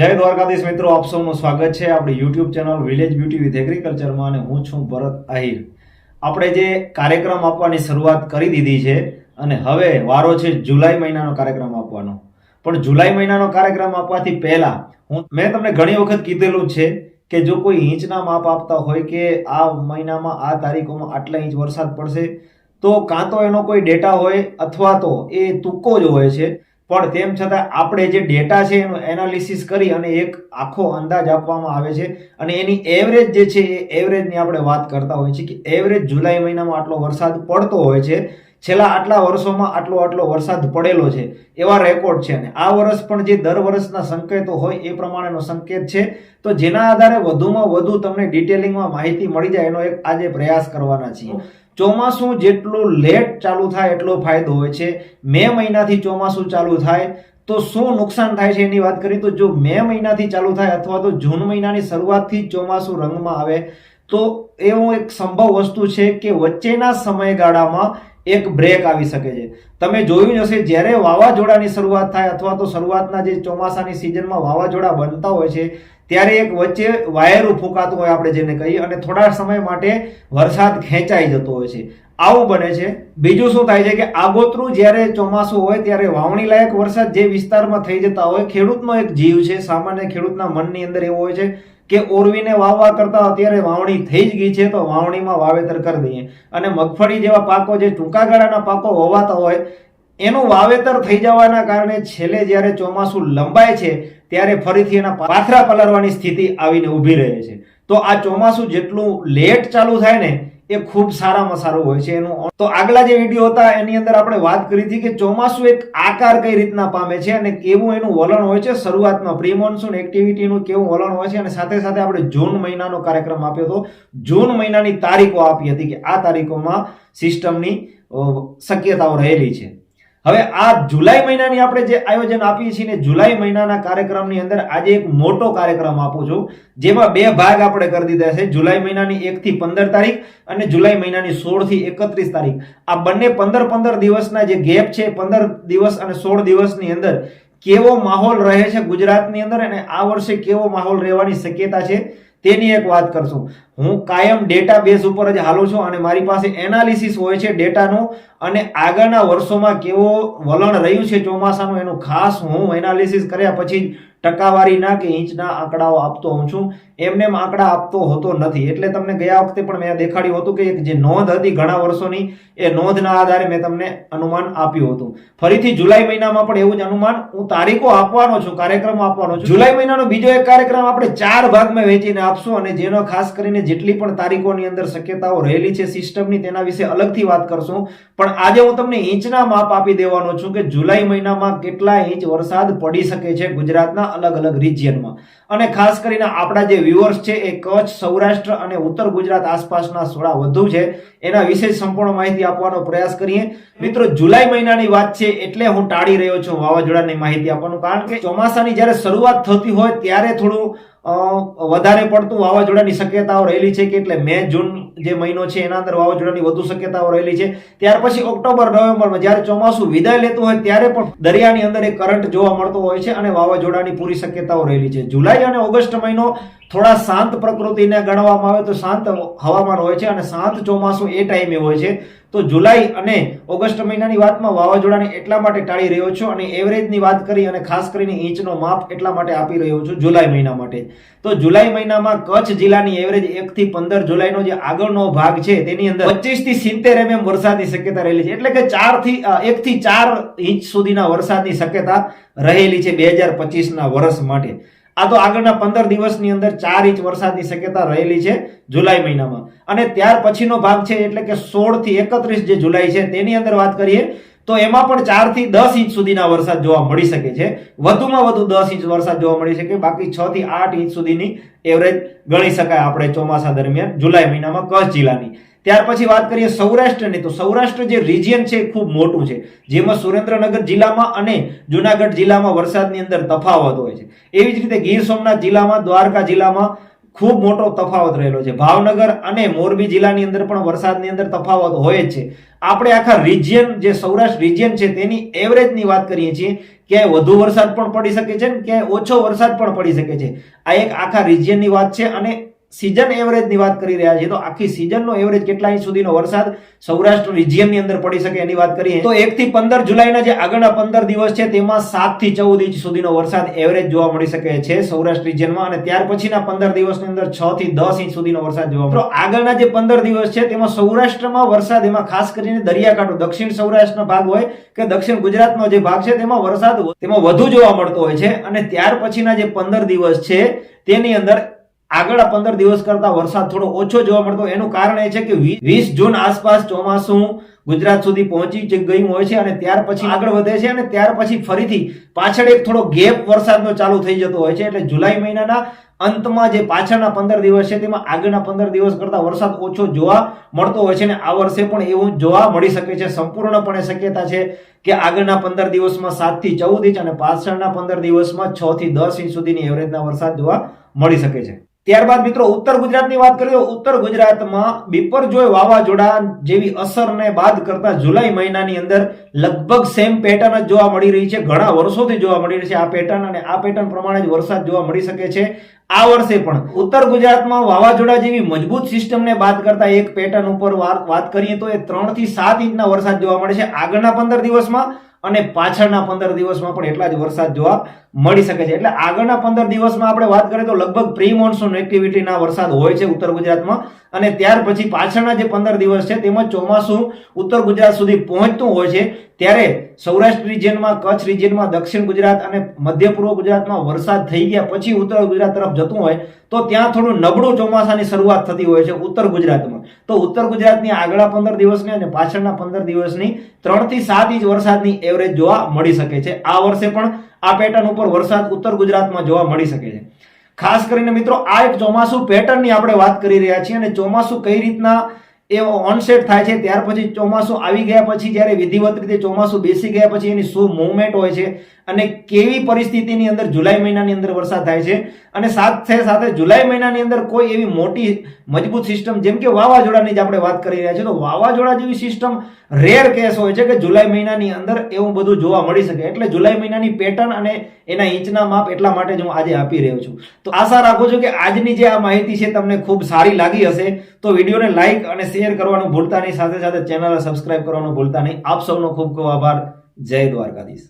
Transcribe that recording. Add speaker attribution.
Speaker 1: જય દ્વારકાધીશ મિત્રો, આપ સૌનું સ્વાગત છે આપણી YouTube channel village beauty with એગ્રીકલ્ચરમાં અને હું છું ભરત આહિર. આપણે જે કાર્યક્રમ આપવાની શરૂઆત કરી દીધી છે, અને હવે વારો છે જુલાઈ મહિનાનો કાર્યક્રમ આપવાનો. પણ જુલાઈ મહિનાનો કાર્યક્રમ આપવાથી પહેલા હું, મેં તમને ઘણી વખત કીધેલું છે કે જો કોઈ ઇંચના માપ આપતા હોય કે આ મહિનામાં, આ તારીખોમાં આટલા ઇંચ વરસાદ પડશે, તો કાં તો એનો કોઈ ડેટા હોય અથવા તો એ તુક્કો જ હોય છે. પણ તેમ છતાં આપણે જે ડેટા છે એનું એનાલિસિસ કરી અને એક આખો અંદાજ આપવામાં આવે છે અને એની એવરેજ જે છે એ એવરેજની આપણે વાત કરતા હોઈએ છીએ કે એવરેજ જુલાઈ મહિનામાં આટલો વરસાદ પડતો હોય છે. છેલ્લા આટલા વર્ષોમાં આટલો આટલો વરસાદ પડેલો છે. એવા રેકોર્ડ છે અને આ વર્ષ પણ જે દર વર્ષના સંકેતો હોય એ પ્રમાણેનો સંકેત છે. તો જેના આધારે વધુમાં વધુ તમને ડિટેલિંગમાં માહિતી મળી જાય એનો એક આજે પ્રયાસ કરવાના છીએ. ચોમાસું જેટલું લેટ ચાલુ થાય એટલો ફાયદો હોય છે. મે મહિનાથી ચોમાસું ચાલુ થાય તો શું નુકસાન થાય છે એની વાત કરીએ તો જો મે મહિનાથી ચાલુ થાય અથવા તો જૂન મહિનાની શરૂઆતથી ચોમાસું રંગમાં આવે, તો એવું એક સંભવ વસ્તુ છે કે વચ્ચેના સમયગાળામાં એક બ્રેક આવી શકે છે. તમે જોયું જ હશે, જ્યારે વાવાઝોડાની શરૂઆત થાય અથવા તો શરૂઆતના જે ચોમાસાની સિઝનમાં વાવાઝોડા બનતા હોય છે ત્યારે એક વચ્ચે વાયરું ફૂંકાતું હોય આપણે જેને કહીએ અને થોડા સમય માટે વરસાદ ખેંચાઈ જતો હોય છે. આવું બને છે. બીજું શું થાય છે કે આગોતરું જ્યારે ચોમાસું હોય ત્યારે વાવણી લાયક વરસાદ જે વિસ્તારમાં થઈ જતા હોય, ખેડૂતનો એક જીવ છે. સામાન્ય ખેડૂતના મનની અંદર એવું હોય છે કે ઓરવીને વાવવા કરતા અત્યારે વાવણી થઈ જ ગઈ છે તો વાવણીમાં વાવેતર કરી દઈએ. અને મગફળી જેવા પાકો જે ટૂંકા ગાળાના પાકો વવાતા હોય એનું વાવેતર થઈ જવાના કારણે છેલ્લે જ્યારે ચોમાસું લંબાય છે, ત્યારે ફરીથી એના પાથરા પલરવાની સ્થિતિ આવીને ઊભી રહે છે. તો આ ચોમાસું જેટલું લેટ ચાલુ થાય ને, એ ખૂબ સારામાં સારું હોય છે એનું તો આગલા જે વીડિયો હતા, એની અંદર આપણે વાત કરી હતી કે ચોમાસું એક આકાર કઈ રીતના પામે છે અને કેવું એનું વલણ હોય છે. શરૂઆતમાં પ્રી મોન્સૂન એક્ટિવિટીનું કેવું વલણ હોય છે અને સાથે સાથે આપણે જૂન મહિનાનો કાર્યક્રમ આપ્યો હતો. જૂન મહિનાની તારીખો આપી હતી કે આ તારીખોમાં સિસ્ટમની શક્યતાઓ રહેલી છે. હવે આ જુલાઈ મહિનાની આપણે જે આયોજન આપીએ છીએ ને જુલાઈ મહિનાના કાર્યક્રમની અંદર આજે એક મોટો કાર્યક્રમ આપું છું, જેમાં બે ભાગ આપણે કરી દીધા છે. જુલાઈ મહિનાની એક થી પંદર તારીખ અને જુલાઈ મહિનાની સોળથી એકત્રીસ તારીખ. આ બંને પંદર પંદર દિવસના જે ગેપ છે, પંદર દિવસ અને સોળ દિવસની અંદર કેવો માહોલ રહે છે ગુજરાતની અંદર અને આ વર્ષે કેવો માહોલ રહેવાની શક્યતા છે તેની એક વાત કરશું. હું કાયમ ડેટા બેઝ ઉપર જ હાલું છું અને મારી પાસે એનાલિસિસ હોય છે ડેટાનું અને આગળના વર્ષોમાં કેવો વલણ રહ્યું છે ચોમાસાનું એનું ખાસ હું એનાલિસિસ કર્યા પછી ટકાવારીના કે ઇંચના આંકડાઓ આપતો હોઉં છું. એમને આંકડા આપતો હોતો નથી. એટલે તમને ગયા વખતે પણ મેં દેખાડ્યું હતું કે જે નોંધ હતી ઘણા વર્ષોની, એ નોંધના આધારે મેં તમને અનુમાન આપ્યું હતું. ફરીથી જુલાઈ મહિનામાં પણ એવું જ અનુમાન હું તારીખો આપવાનો છું, કાર્યક્રમ આપવાનો છું. જુલાઈ મહિનાનો બીજો એક કાર્યક્રમ આપણે ચાર ભાગમાં વેચીને આપશું અને જેનો ખાસ કરીને જેટલી પણ તારીખોની અંદર શક્યતાઓ રહેલી છે, સિસ્ટમની, તેના વિશે અલગથી વાત કરશું. પણ આજે હું તમને ઇંચના માપ આપી દેવાનો છું કે જુલાઈ મહિનામાં કેટલા ઇંચ વરસાદ પડી શકે છે ગુજરાતના અલગ અલગ રિજિયનમાં. અને ખાસ કરીને આપણા જે વ્યુઅર્સ છે એ કચ્છ, સૌરાષ્ટ્ર અને ઉત્તર ગુજરાત આસપાસના સોળા વધુ છે. એના વિશે સંપૂર્ણ માહિતી આપવાનો પ્રયાસ કરીએ. મિત્રો, જુલાઈ મહિનાની વાત છે એટલે હું ટાળી રહ્યો છું વાવાઝોડાની માહિતી આપવાનું. કારણ કે ચોમાસાની જ્યારે શરૂઆત થતી હોય ત્યારે થોડું વધારે પડતું વાવાઝોડાની શક્યતાઓ રહેલી છે કે એટલે મે, જૂન જે મહિનો છે એના અંદર વાવાઝોડાની વધુ શક્યતાઓ રહેલી છે. ત્યાર પછી ઓક્ટોબર, નવેમ્બરમાં જ્યારે ચોમાસું વિદાય લેતું હોય ત્યારે પણ દરિયાની અંદર એક કરંટ જોવા મળતો હોય છે અને વાવાઝોડાની પૂરી શક્યતાઓ રહેલી છે. જુલાઈ અને ઓગસ્ટ મહિનો થોડા શાંત પ્રકૃતિને ગણવામાં આવે તો શાંત હવામાન હોય છે અને શાંત ચોમાસું એ ટાઈમે હોય છે. તો જુલાઈ અને ઓગસ્ટ મહિનાની વાતમાં વાવાઝોડાને એટલા માટે ટાળી રહ્યો છું અને એવરેજની વાત કરી અને ખાસ કરીને ઇંચનો માપ એટલા માટે આપી રહ્યો છું જુલાઈ મહિના માટે. તો જુલાઈ મહિનામાં કચ્છ જિલ્લાની એવરેજ એકથી પંદર જુલાઈનો જે આગળનો ભાગ છે તેની અંદર પચીસથી સિત્તેર એમએમ વરસાદની શક્યતા રહેલી છે. એટલે કે ચારથી એકથી ચાર ઇંચ સુધીના વરસાદની શક્યતા રહેલી છે બે હજાર પચીસના વર્ષ માટે. આ તો આગળના પંદર દિવસની અંદર ચાર ઇંચ વરસાદની શક્યતા રહેલી છે જુલાઈ મહિનામાં. અને ત્યાર પછીનો ભાગ છે એટલે કે સોળથી એકત્રીસ જે જુલાઈ છે તેની અંદર વાત કરીએ, તો એમાં પણ ચારથી દસ ઇંચ સુધીના વરસાદ જોવા મળી શકે છે. વધુમાં વધુ દસ ઇંચ વરસાદ જોવા મળી શકે, બાકી છ થી આઠ ઇંચ સુધીની એવરેજ ગણી શકાય આપણે ચોમાસા દરમિયાન જુલાઈ મહિનામાં કચ્છ જિલ્લાની. ત્યાર પછી વાત કરીએ સૌરાષ્ટ્રની, તો સૌરાષ્ટ્ર જે રિજિયન છે ખૂબ મોટું છે. જેમાં સુરેન્દ્રનગર જિલ્લામાં અને જુનાગઢ જિલ્લામાં વરસાદની અંદર તફાવત હોય છે. એવી જ રીતે ગીર સોમનાથ જિલ્લામાં, દ્વારકા જિલ્લામાં ખૂબ મોટો તફાવત રહેલો છે. ભાવનગર અને મોરબી જિલ્લાની અંદર પણ વરસાદની અંદર તફાવત હોય જ છે. આપણે આખા રિજિયન જે સૌરાષ્ટ્ર રિજિયન છે, તેની એવરેજની વાત કરીએ છીએ. ક્યાંય વધુ વરસાદ પણ પડી શકે છે ને ક્યાંય ઓછો વરસાદ પણ પડી શકે છે. આ એક આખા રિજિયનની વાત છે અને સિઝન એવરેજની વાત કરી રહ્યા છીએ, તો આખી સિઝનનો એવરેજ કેટલા ઇંચ સુધીનો વરસાદ સૌરાષ્ટ્ર રિજિયનની અંદર પડી શકે એની વાત કરીએ, તો એક થી પંદર જુલાઈના જે આગળના પંદર દિવસ છે, તેમાં સાતથી ચૌદ ઇંચ સુધીનો વરસાદ એવરેજ જોવા મળી શકે છે સૌરાષ્ટ્ર રિજિયનમાં અને ત્યાર પછીના પંદર દિવસની અંદર છ થી દસ ઇંચ સુધીનો વરસાદ જોવા મળે. આગળના જે પંદર દિવસ છે, તેમાં સૌરાષ્ટ્રમાં વરસાદ એમાં ખાસ કરીને દરિયાકાંઠો, દક્ષિણ સૌરાષ્ટ્રનો ભાગ હોય કે દક્ષિણ ગુજરાતનો જે ભાગ છે, તેમાં વરસાદ તેમાં વધુ જોવા મળતો હોય છે, અને ત્યાર પછીના જે પંદર દિવસ છે, તેની અંદર આગળ પંદર દિવસ કરતા વરસાદ થોડો ઓછો જોવા મળતો. એનું કારણ એ છે કે વીસ જૂન આસપાસ ચોમાસું ગુજરાત સુધી પહોંચી ગયું હોય છે અને ત્યાર પછી આગળ વધે છે અને ત્યાર પછી ફરીથી પાછળ એક થોડો ગેપ વરસાદનો ચાલુ થઈ જતો હોય છે. એટલે જુલાઈ મહિનાના અંતમાં જે પાછળના પંદર દિવસ છે તેમાં આગળના પંદર દિવસ કરતા વરસાદ ઓછો જોવા મળતો હોય છે અને આ વર્ષે પણ એવું જોવા મળી શકે છે. સંપૂર્ણપણે શક્યતા છે કે આગળના પંદર દિવસમાં સાતથી ચૌદ ઇંચ અને પાછળના પંદર દિવસમાં છ થી દસ ઇંચ સુધીની એવરેજના વરસાદ જોવા મળી શકે છે. ત્યારબાદ મિત્રો ઉત્તર ગુજરાતની વાત કરીએ ઉત્તર ગુજરાતમાં બિપરજોય વાવાઝોડા જેવી અસરને બાદ કરતા જુલાઈ મહિનાની અંદર લગભગ સેમ પેટર્ન જ જોવા મળી રહી છે. ઘણા વર્ષોથી જોવા મળી રહી છે. આ પેટર્ન અને આ પેટર્ન પ્રમાણે જ વરસાદ જોવા મળી શકે છે. આ વર્ષે પણ ઉત્તર ગુજરાતમાં વાવાઝોડા જેવી મજબૂત સિસ્ટમને બાદ કરતા એક પેટર્ન ઉપર વાત કરીએ તો એ ત્રણથી સાત ઇંચના વરસાદ જોવા મળે છે. આગળના પંદર દિવસમાં અને પાછળના પંદર દિવસમાં પણ એટલા જ વરસાદ જોવા મળી શકે છે. એટલે આગળના પંદર દિવસમાં આપણે વાત કરીએ તો લગભગ પ્રી મોન્સૂન એક્ટિવિટીના વરસાદ હોય છે ઉત્તર ગુજરાતમાં. અને ત્યાર પછી પાછળના જે પંદર દિવસ છે તેમાં ચોમાસું ઉત્તર ગુજરાત સુધી પહોંચતું હોય છે. ત્યારે સૌરાષ્ટ્ર રિજિયનમાં કચ્છ રિજિયનમાં દક્ષિણ ગુજરાત અને મધ્ય પૂર્વ ગુજરાતમાં વરસાદ થઈ ગયા પછી ઉત્તર ગુજરાત તરફ જતું હોય તો ત્યાં થોડું નબળું ચોમાસાની શરૂઆત થતી હોય છે ઉત્તર ગુજરાતમાં. તો ઉત્તર ગુજરાતની આગળના પંદર દિવસની અને પાછળના પંદર દિવસની ત્રણથી સાત ઇંચ વરસાદની એવરેજ જોવા મળી શકે છે. આ વર્ષે પણ આ પેટર્ન ઉપર વરસાદ ઉત્તર ગુજરાતમાં જોવા મળી શકે છે. ખાસ કરીને મિત્રો, આ એક ચોમાસું પેટર્નની આપણે વાત કરી રહ્યા છીએ અને ચોમાસું કઈ રીતના એ ઓનસેટ થાય છે, ત્યાર પછી ચોમાસું આવી ગયા પછી જ્યારે વિધિવત રીતે ચોમાસું બેસી ગયા પછી એની શું મુવમેન્ટ હોય છે અને કેવી પરિસ્થિતિની અંદર જુલાઈ મહિનાની અંદર વરસાદ થાય છે અને સાથે સાથે જુલાઈ મહિનાની અંદર કોઈ એવી મોટી મજબૂત સિસ્ટમ જેમ કે વાવાઝોડાની જ આપણે વાત કરી રહ્યા છીએ, તો વાવાઝોડા જેવી સિસ્ટમ રેર કેસ હોય છે કે જુલાઈ મહિનાની અંદર એવું બધું જોવા મળી શકે. એટલે જુલાઈ મહિનાની પેટર્ન અને એના ઇંચના માપ એટલા માટે જ હું આજે આપી રહ્યો છું. તો આશા રાખું છું કે આજની જે આ માહિતી છે તમને ખૂબ સારી લાગી હશે. તો વિડીયોને લાઇક અને શેર કરવાનું ભૂલતા નહીં. સાથે સાથે ચેનલને સબસ્ક્રાઇબ કરવાનું ભૂલતા નહીં. આપ સૌનો ખૂબ ખૂબ આભાર. જય દ્વારકાધીશ.